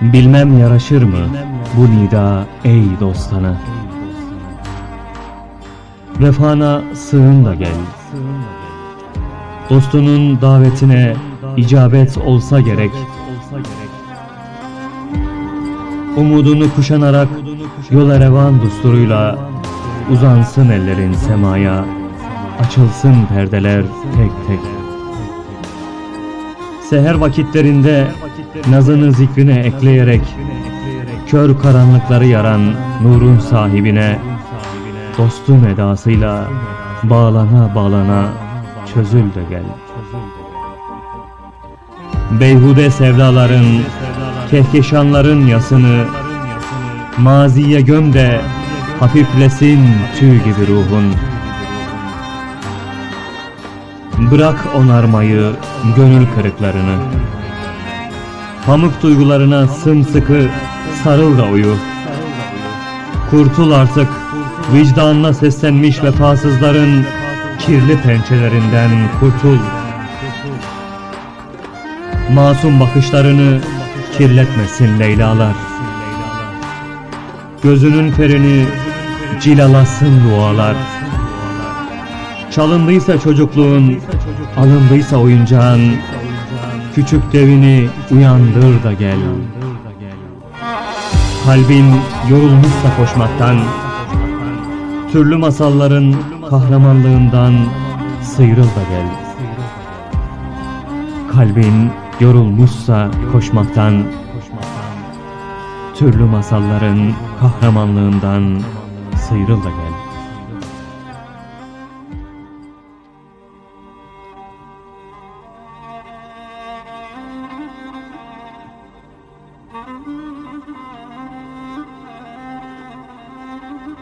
Bilmem yaraşır mı bu nida ey dostana? Vefana sığın da gel. Dostunun davetine icabet olsa gerek. Umudunu kuşanarak yola revan dusturuyla Uzansın ellerin semaya. Açılsın perdeler tek tek. Seher vakitlerinde nazını zikrine ekleyerek Kör karanlıkları yaran nurun sahibine Dostun edasıyla bağlana bağlana çözül de gel. Beyhude sevdaların, kehkeşanların yasını Maziye göm de hafiflesin tüy gibi ruhun. Bırak onarmayı, gönül kırıklarını Pamuk duygularına sımsıkı sarıl da uyu. Kurtul artık vicdanına seslenmiş vefasızların kirli pençelerinden kurtul. Masum bakışlarını kirletmesin Leylalar. Gözünün ferini cilalasın dualar. Çalındıysa çocukluğun, alındıysa oyuncağın Küçük devini uyandır da gel. Kalbin yorulmuşsa koşmaktan Türlü masalların kahramanlığından sıyrıl da gel. Kalbin yorulmuşsa koşmaktan Türlü masalların kahramanlığından sıyrıl da gel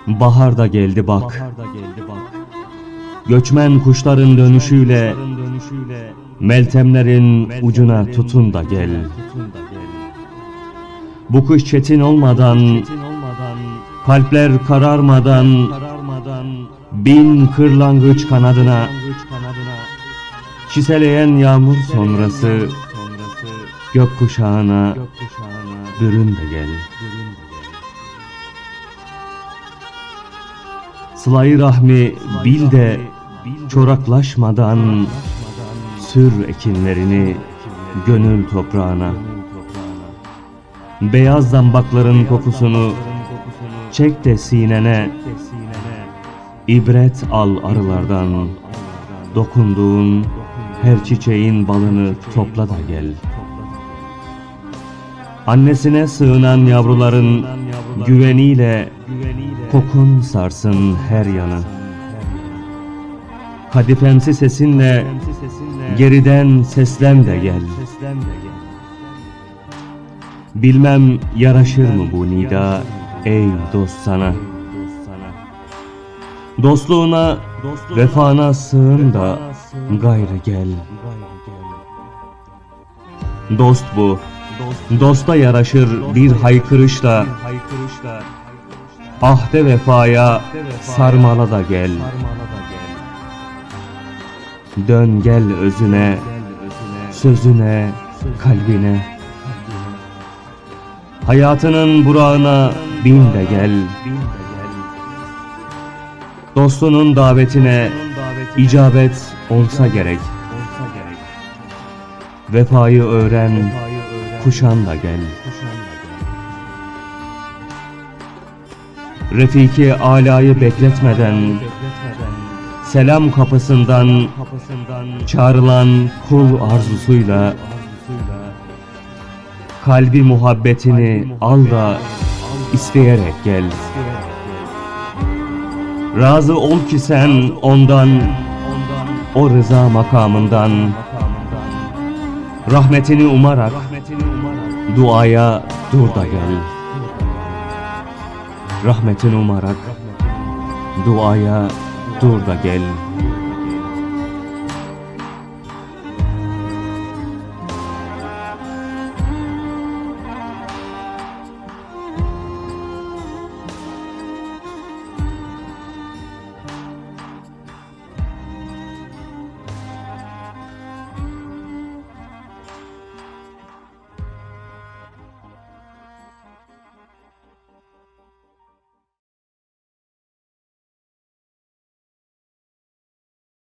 Bahar da geldi bak. Göçmen kuşların dönüşüyle Meltemlerin ucuna tutun da gel. Bu kış çetin olmadan Kalpler kararmadan Bin kırlangıç kanadına Çiseleyen yağmur sonrası Gökkuşağına Bürün de gel. Sıla-i rahmi bil de çoraklaşmadan sür ekinlerini gönül toprağına. Beyaz zambakların kokusunu çek de sinene, ibret al arılardan. Dokunduğun her çiçeğin balını topla da gel. Annesine sığınan yavruların güveniyle kokun sarsın her yanı. Kadifemsi sesinle geriden seslen de gel. Bilmem yaraşır mı bu nida ey dost sana. Dostluğuna, vefana sığın da gayrı gel. Dost bu, dosta yaraşır bir haykırışla, ahde vefaya sarmala da gel. Dön gel özüne, sözüne, kalbine. Hayatının burağına bin de gel. Dostunun davetine icabet olsa gerek. Vefayı öğren, kuşan da gel. Refiki alayı bekletmeden Selam kapısından çağrılan kul arzusuyla Kalbi muhabbetini al da isteyerek gel Razı ol ki sen ondan O rıza makamından Rahmetini umarak Duaya dur da gel. Rahmetini umarak Duaya dur da gel